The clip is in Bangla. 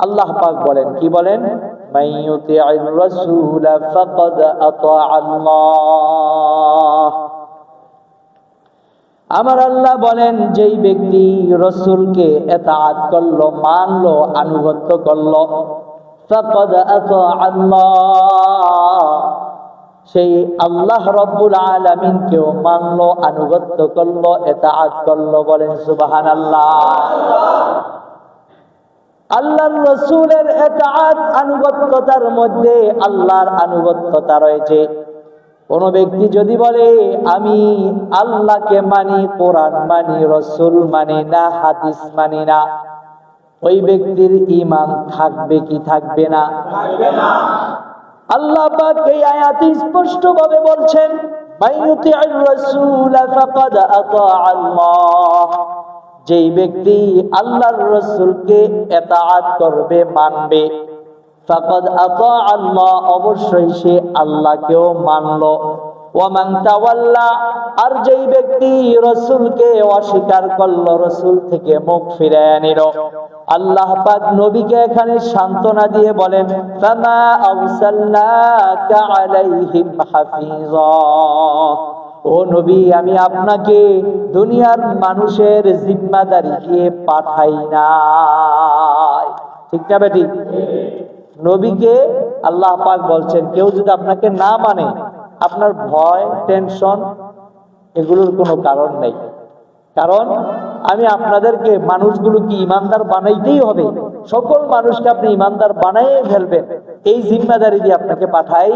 আল্লাহ পাক বলেন, কি বলেন? আমার আল্লাহ বলেন, যেই ব্যক্তি রসুলকে এতাত করল, মানলো, আনুগত্য করল সেই আল্লাহ রব্বুল আলমিন আলমিনকেও মানলো, আনুগত্য করল এত আত করল, বলেন সুবাহান আল্লাহ আল্লাহর রসুলের এতাআত আনুগত্যতার মধ্যে আল্লাহর আনুগত্যতা রয়েছে। কোন ব্যক্তি যদি বলে আমি আল্লাহকে মানি কোরআন মানি রসুল মানি না হাদিস মানি না ওই ব্যক্তির ইমান থাকবে কি থাকবে না? আল্লাহ পাক এই আয়াতে স্পষ্ট ভাবে বলছেন মাইয়ুতি'আর রাসূল ফাকাদ আতা আল্লাহ। যেই ব্যক্তি আল্লাহর রসুলকে এতাআত করবে, মানবে আল্লাহ, অবশ্যই সে আল্লাহকেও আর যেই ব্যক্তি রসুলকে অস্বীকার করল, রসুল থেকে মুখ ফিরায় নিল। আল্লাহ নবীকে এখানে সান্ত্বনা দিয়ে বলেন, ফামা আলাইহিম হাফিজা। ও নবী, আমি আপনাকে দুনিয়ার মানুষের জিম্মাদারি দিয়ে পাঠাই না ঠিক না বেটি? নবীকে আল্লাহ পাক বলছেন, কেউ যদি আপনাকে না মানে আপনার ভয় টেনশন এগুলোর কোনো কারণ নেই। কারণ আমি আপনাদেরকে মানুষগুলো কি ইমানদার বানাইতেই হবে? সকল মানুষকে আপনি ইমানদার বানাই ফেলবেন। এই জিম্মাদারি দিয়ে আপনাকে পাঠাই